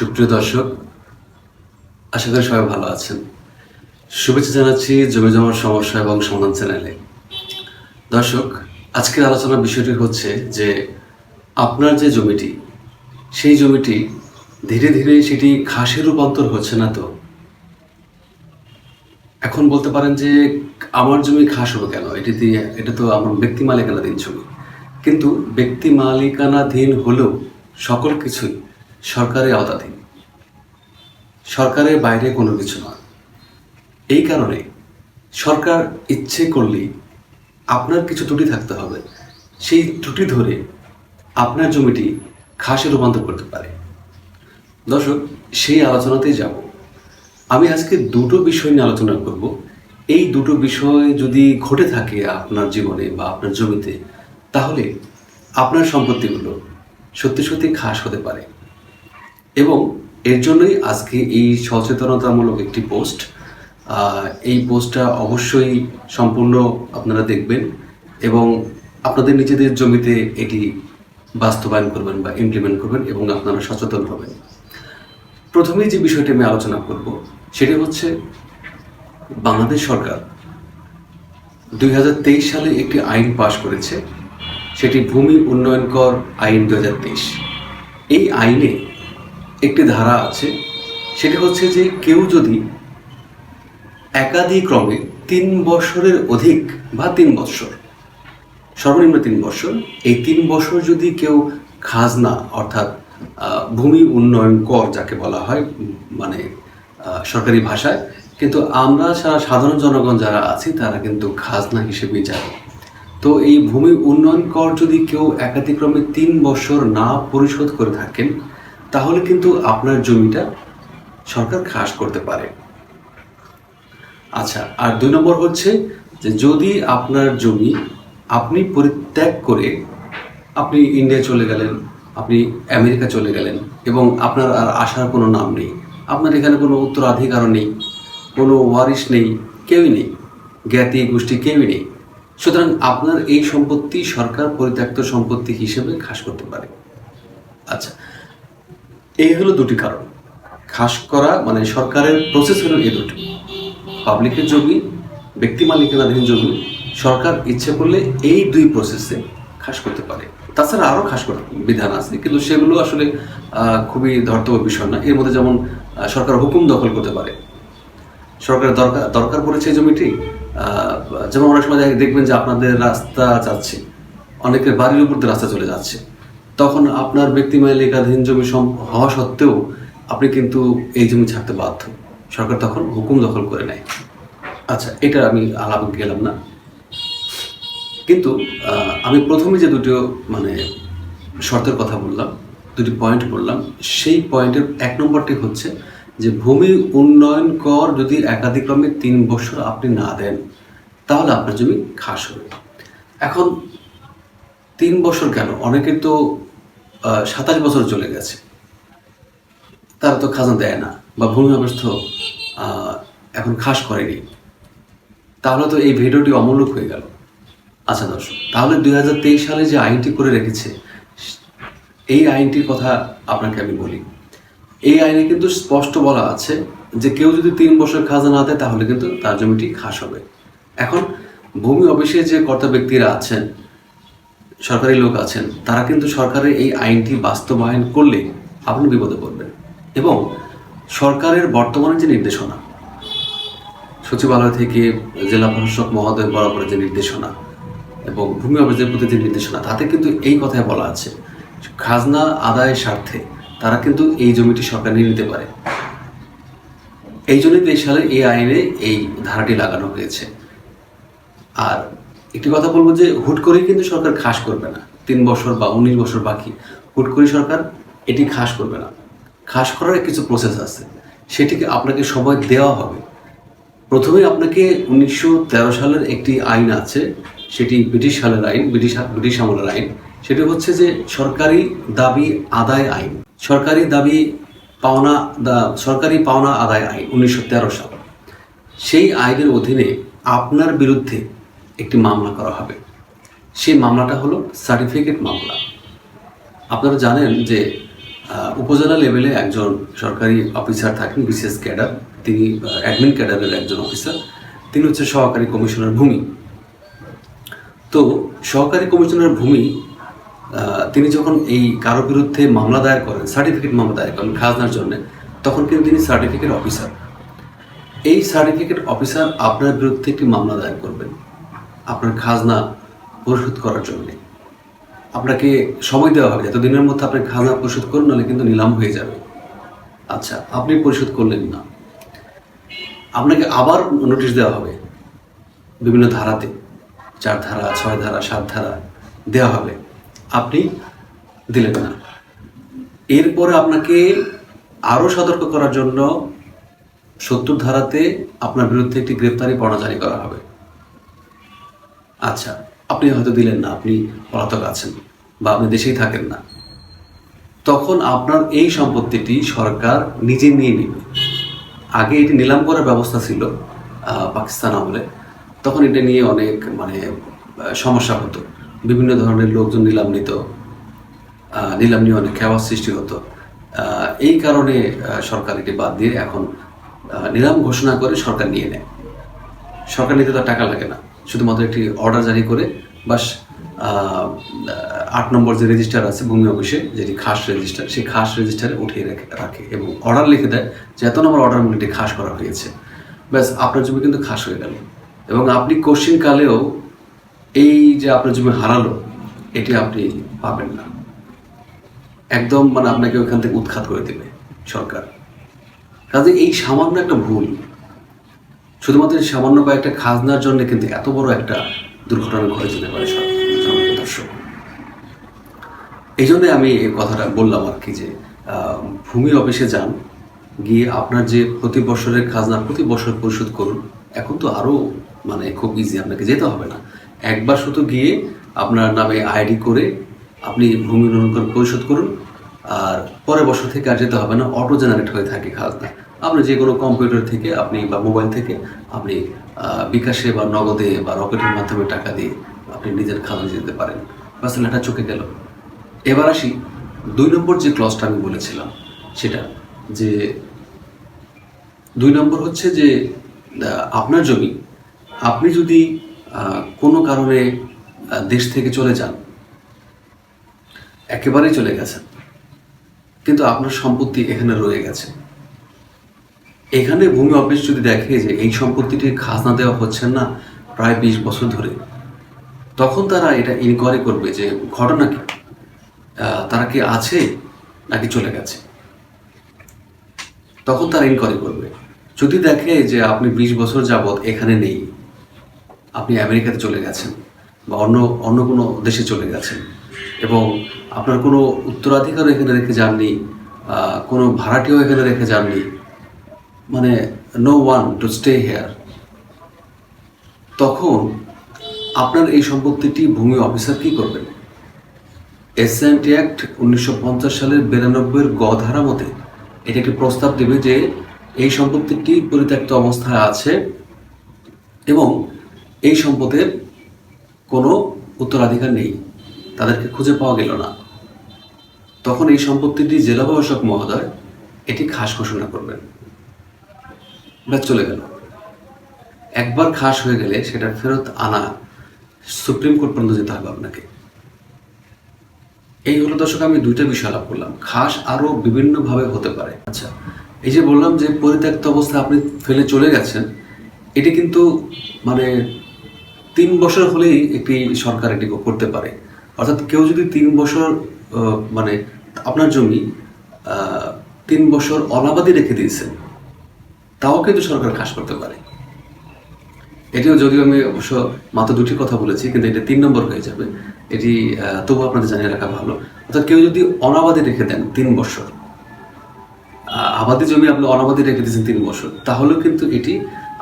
সুপ্রিয় দর্শক, আশা করি সবাই ভালো আছেন। শুভেচ্ছা জানাচ্ছি জমি জমার সমস্যা এবং সমাধান চ্যানেলে। দর্শক, আজকের আলোচনার বিষয়টি হচ্ছে যে আপনার যে জমিটি, সেই জমিটি ধীরে ধীরে সেটি ঘাসে রূপান্তর হচ্ছে না তো? এখন বলতে পারেন যে আমার জমি ঘাস হবে কেন? এটি দিয়ে, এটা তো আমার ব্যক্তি মালিকানাধীন জমি। কিন্তু ব্যক্তি মালিকানাধীন হলেও সকল কিছুই সরকারের আওতাধীন। সরকারের বাইরে কোনো কিছু নয়। এই কারণে সরকার ইচ্ছে করলেই আপনার কিছু ত্রুটি থাকতে হবে। সেই ত্রুটি ধরে আপনার জমিটি খাসে রূপান্তর করতে পারে। দর্শক, সেই আলোচনাতেই যাব। আমি আজকে দুটো বিষয় নিয়ে আলোচনা করব। এই দুটো বিষয় যদি ঘটে থাকে আপনার জীবনে বা আপনার জমিতে, তাহলে আপনার সম্পত্তিগুলো সত্যি সত্যি খাস হতে পারে। এবং এর জন্যই আজকে এই সচেতনতামূলক একটি পোস্ট। এই পোস্টটা অবশ্যই সম্পূর্ণ আপনারা দেখবেন এবং আপনাদের নিজেদের জমিতে এটি বাস্তবায়ন করবেন বা ইমপ্লিমেন্ট করবেন এবং আপনারা সচেতন হবেন। প্রথমেই যে বিষয়টি আমি আলোচনা করব, সেটি হচ্ছে বাংলাদেশ সরকার দুই হাজার তেইশ সালে একটি আইন পাশ করেছে, সেটি ভূমি উন্নয়ন কর আইন দু হাজার তেইশ। এই আইনে একটি ধারা আছে, সেটি হচ্ছে যে কেউ যদি একাধিক ক্রমে তিন বছরের অধিক বা তিন বছর সর্বনিম্ন তিন বছর এই তিন বছর যদি কেউ খাজনা অর্থাৎ ভূমি উন্নয়ন কর যাকে বলা হয় মানে সরকারি ভাষায়, কিন্তু আমরা সারা সাধারণ জনগণ যারা আছি, তারা কিন্তু খাজনা হিসেবে জানি। তো এই ভূমি উন্নয়ন কর যদি কেউ একাধিক্রমে তিন বছর না পরিশোধ করে থাকেন তাহলে কিন্তু আপনার জমিটা সরকার খাস করতে পারে। আচ্ছা আর দুই নম্বর হচ্ছে যে যদি আপনার জমি আপনি পরিত্যাগ করে আপনি ইন্ডিয়া চলে গেলেন, আপনি আমেরিকা চলে গেলেন এবং আপনার আর আসার কোনো নাম নেই, আপনার এখানে কোনো উত্তরাধিকারও নেই, কোনো ওয়ারিশ নেই, কেউই নেই, জ্ঞাতি গোষ্ঠী কেউই নেই, সুতরাং আপনার এই সম্পত্তি সরকার পরিত্যক্ত সম্পত্তি হিসেবে খাস করতে পারে। আচ্ছা এই হলো দুটি কারণ। খাস করা মানে সরকারের প্রসেস হলো এই দুটি। পাবলিকের জমি, ব্যক্তি মালিকানাধীন জমি, সরকার ইচ্ছে করলে এই দুই প্রসেসে খাস করতে পারে। তাছাড়া আরও খাস করার বিধান আছে, কিন্তু সেগুলো আসলে খুবই ধর্তব্য বিষয় না। এর মধ্যে যেমন সরকার হুকুম দখল করতে পারে। সরকারের দরকার দরকার পড়েছে জমিটি যেমন অনেক সময় দেখবেন যে আপনাদের রাস্তা যাচ্ছে, অনেকের বাড়ির উপর দিয়ে রাস্তা চলে যাচ্ছে। তখন আপনার ব্যক্তি মালিকাধীন জমি হওয়া সত্ত্বেও আপনি কিন্তু এই জমি ছাড়তে বাধ্য। সরকার তখন হুকুম দখল করে নেয়। আচ্ছা এটা আমি আলাপ গেলাম না। কিন্তু আমি প্রথমে যে দুটো মানে শর্তের কথা বললাম, দুটি পয়েন্ট বললাম, সেই পয়েন্টের এক নম্বরটি হচ্ছে যে ভূমি উন্নয়ন কর যদি একাধিক্রমে তিন বছর আপনি না দেন, তাহলে আপনার জমি খাস হবে। এখন তিন বছর কেন? অনেকে তো সাতাশ বছর চলে গেছে। তারা তো খাজনা দেয় না বা ভূমি অবস্থ এখন খাস করেনি। তাহলে তো এই ভিডিওটি অমূলক হয়ে গেল। আচ্ছা দর্শক, তাহলে দুই হাজার তেইশ সালে যে আইনটি করে রেখেছে, এই আইনটির কথা আপনাকে আমি বলি। এই আইনে কিন্তু স্পষ্ট বলা আছে যে কেউ যদি তিন বছর খাজা না দেয়, তাহলে কিন্তু তার জমিটি খাস হবে। এখন ভূমি অফিসে যে কর্তা ব্যক্তিরা আছেন সরকারি লোক আছেন, তারা কিন্তু সরকারের এই আইনটি বাস্তবায়ন করলে আপনি বিপদে পড়বেন। এবং সরকারের বর্তমানে যে নির্দেশনা, সচিবালয় থেকে জেলা প্রশাসক মহোদয় বরাবর যে নির্দেশনা এবং ভূমি অফিসের প্রতি যে নির্দেশনা, তাতে কিন্তু এই কথাই বলা আছে, খাজনা আদায়ের স্বার্থে তারা কিন্তু এই জমিটি সরকার নিয়ে নিতে পারে। এই জন্যই তেইশ সালে এই আইনে এই ধারাটি লাগানো হয়েছে। আর একটি কথা বলব যে হুট করেই কিন্তু সরকার খাস করবে না। তিন বছর বা উনিশ বছর বাকি, হুট করে সরকার এটি খাস করবে না। খাস করার কিছু প্রসেস আছে। সেটিকে আপনাকে সময় দেওয়া হবে। প্রথমে আপনাকে উনিশশো তেরো সালের একটি আইন আছে, সেটি ব্রিটিশ সালের আইন, ব্রিটিশ ব্রিটিশ আমলের আইন। সেটি হচ্ছে যে সরকারি দাবি আদায় আইন। সরকারি দাবি পাওনা সরকারি পাওনা আদায় আইন উনিশশো তেরো সাল। সেই আইনের অধীনে আপনার বিরুদ্ধে একটি মামলা করা হবে। সেই মামলাটা হলো সার্টিফিকেট মামলা। আপনারা জানেন যে উপজেলা লেভেলে একজন সরকারি অফিসার থাকেন, বিশেষ ক্যাডার। তিনি অ্যাডমিন ক্যাডারের একজন অফিসার তিনি হচ্ছে সহকারী কমিশনার ভূমি। তো সহকারী কমিশনার ভূমি তিনি যখন এই কারও বিরুদ্ধে মামলা দায়ের করেন সার্টিফিকেট মামলা দায়ের করেন খাজনার জন্য, তখন কিন্তু তিনি সার্টিফিকেট অফিসার এই সার্টিফিকেট অফিসার আপনার বিরুদ্ধে একটি মামলা দায়ের করবেন। আপনার খাজনা পরিশোধ করার জন্য। আপনাকে সময় দেওয়া হবে এতদিনের মধ্যে আপনি খাজনা পরিশোধ করুন, নাহলে কিন্তু নিলাম হয়ে যাবে। আচ্ছা আপনি পরিশোধ করলেন না। আপনাকে আবার নোটিশ দেওয়া হবে। বিভিন্ন ধারাতে, চার ধারা, ছয় ধারা, সাত ধারা দেওয়া হবে। আপনি দিলেন না। এরপরে আপনাকে আরও সতর্ক করার জন্য সত্তর ধারাতে আপনার বিরুদ্ধে একটি গ্রেপ্তারি পরোয়ানা জারি করা হবে। আচ্ছা আপনি হয়তো দিলেন না, আপনি পলাতক আছেন বা আপনি দেশেই থাকেন না। তখন আপনার এই সম্পত্তিটি সরকার নিজে নিয়ে নেবে আগে এটি নিলাম করার ব্যবস্থা ছিল পাকিস্তান আমলে। তখন এটা নিয়ে অনেক মানে সমস্যা হতো। বিভিন্ন ধরনের লোকজন নিলাম নিত নিলাম নিয়ে অনেক খেওয়ার সৃষ্টি হতো। এই কারণে সরকার এটি বাদ দিয়ে এখন নিলাম ঘোষণা করে সরকার নিয়ে নেয়। সরকার নিতে তার টাকা লাগে না। শুধুমাত্র একটি অর্ডার জারি করে, বাস আট নম্বর যে রেজিস্টার আছে ভূমি অফিসে, যেটি খাস রেজিস্টার সেই খাস রেজিস্টারে উঠিয়ে রেখে, রাখে এবং অর্ডার লিখে দেয় যে এত নম্বর অর্ডার এটি খাস করা হয়েছে। ব্যাস, আপনার জমি কিন্তু খাস হয়ে গেল। এবং আপনি কোশ্চিন কালেও এই যে আপনার জমি হারালো, এটি আপনি পাবেন না। একদম মানে আপনাকে ওইখান থেকে উৎখাত করে দেবে সরকার। কাজে এই সামান্য একটা ভুল শুধুমাত্র সামান্য কয়েকটা খাজনার জন্য কিন্তু এত বড় একটা দুর্ঘটনা ঘটে যেতে পারে এই জন্যে আমি এই কথাটা বললাম আর কি যে ভূমি অফিসে যান, গিয়ে আপনার যে প্রতি বছরের খাজনা প্রতি বছর পরিশোধ করুন, এখন তো আরও মানে খুব ইজি আপনাকে যেতে হবে না। একবার শুধু গিয়ে আপনার নামে আইডি করে আপনি ভূমি উন্নয়ন পরিশোধ করুন, আর পরের বছর থেকে আর যেতে হবে না অটো জেনারেট হয়ে থাকে খাজনা। আপনি যে কোনো কম্পিউটার থেকে আপনি বা মোবাইল থেকে আপনি বিকাশে বা নগদে বা রকেটের মাধ্যমে টাকা দিয়ে আপনি নিজের খাজনা যেতে পারেন। বাস লেটা চোখে গেল। এবার আসি দুই নম্বর যে ক্লসটা আমি বলেছিলাম, সেটা যে দুই নম্বর হচ্ছে যে আপনার জমি, আপনি যদি কোনো কারণে দেশ থেকে চলে যান, একেবারেই চলে গেছেন, কিন্তু আপনার সম্পত্তি এখানে রয়ে গেছে। এখানে ভূমি অফিস যদি দেখে যে এই সম্পত্তিটির খাজনা দেওয়া হচ্ছে না, প্রায় বিশ বছর ধরে, তখন তারা এটা ইনকোয়ারি করবে যে ঘটনা কি? তারা কি আছে নাকি চলে গেছে? তখন তারা ইনকোয়ারি করবে। যদি দেখে যে আপনি বিশ বছর যাবৎ এখানে নেই, আপনি আমেরিকাতে চলে গেছেন বা অন্য অন্য কোনো দেশে চলে গেছেন এবং আপনার কোনো উত্তরাধিকারও এখানে রেখে যাননি কোনো ভাড়াটিও এখানে রেখে যাননি মানে no one to stay here তখন আপনার এই সম্পত্তিটি ভূমি অফিসার কি করবেন? এসএনটি অ্যাক্ট উনিশশো পঞ্চাশ সালের বিরানব্বইয়ের গ ধারা মতে এটি একটি প্রস্তাব দেবে যে এই সম্পত্তিটি পরিত্যক্ত অবস্থায় আছে এবং এই সম্পদের কোনো উত্তরাধিকার নেই। তাদেরকে খুঁজে পাওয়া গেল না। তখন এই সম্পত্তিটি জেলা প্রশাসক মহোদয় এটি খাস ঘোষণা করবেন। ব্যাস চলে গেল। একবার খাস হয়ে গেলে সেটা ফেরত আনা সুপ্রিম কোর্ট পর্যন্ত যেতে হবে আপনাকে। এই হলো দর্শক, আমি দুইটা বিষয় লাভ করলাম। খাস আরও বিভিন্নভাবে হতে পারে। আচ্ছা এই যে বললাম যে পরিত্যক্ত অবস্থায় আপনি ফেলে চলে গেছেন, এটি কিন্তু মানে তিন বছর হলেই একটি সরকার এটি করতে পারে। অর্থাৎ কেউ যদি তিন বছর মানে আপনার জমি তিন বছর অনাবাদি রেখে দিয়েছেন তাও কিন্তু সরকার খাস করতে পারে। এটিও যদিও আমি অবশ্য মাত্র দুটি কথা বলেছি, কিন্তু এটা তিন নম্বর হয়ে যাবে। এটি তবু আপনাদের জানিয়ে রাখা ভালো। অর্থাৎ কেউ যদি অনাবাদি রেখে দেন তিন বছর আবাদি জমি আপনি অনাবাদি রেখে দিয়েছেন তিন বছর, তাহলেও কিন্তু এটি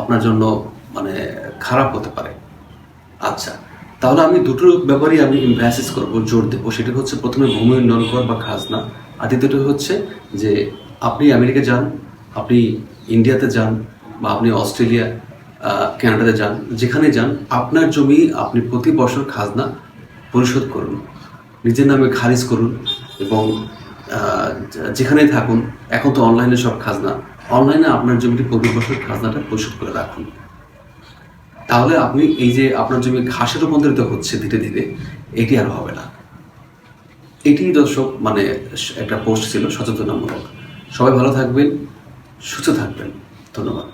আপনার জন্য মানে খারাপ হতে পারে। আচ্ছা তাহলে আমি দুটোর ব্যাপারেই আমি ইমপ্যাসিস করব, জোর দেবো। সেটা হচ্ছে প্রথমে ভূমি উন্নয়ন কর বা খাজনা, আর দ্বিতীয়টি হচ্ছে যে আপনি আমেরিকা যান, আপনি ইন্ডিয়াতে যান বা আপনি অস্ট্রেলিয়া কানাডাতে যান, যেখানে যান, আপনার জমি আপনি প্রতি বছর খাজনা পরিশোধ করুন। নিজের নামে খারিজ করুন এবং যেখানেই থাকুন, এখন তো অনলাইনে সব খাজনা। অনলাইনে আপনার জমিটি প্রতি বছর খাজনাটা পরিশোধ করে রাখুন। তাহলে আপনি এই যে আপনার জমি ঘাসে রূপান্তরিত হচ্ছে ধীরে ধীরে, এটি আর হবে না। এটি দর্শক মানে একটা পোস্ট ছিল সচেতনামূলক। সবাই ভালো থাকবেন। সুস্থ থাকবেন ধন্যবাদ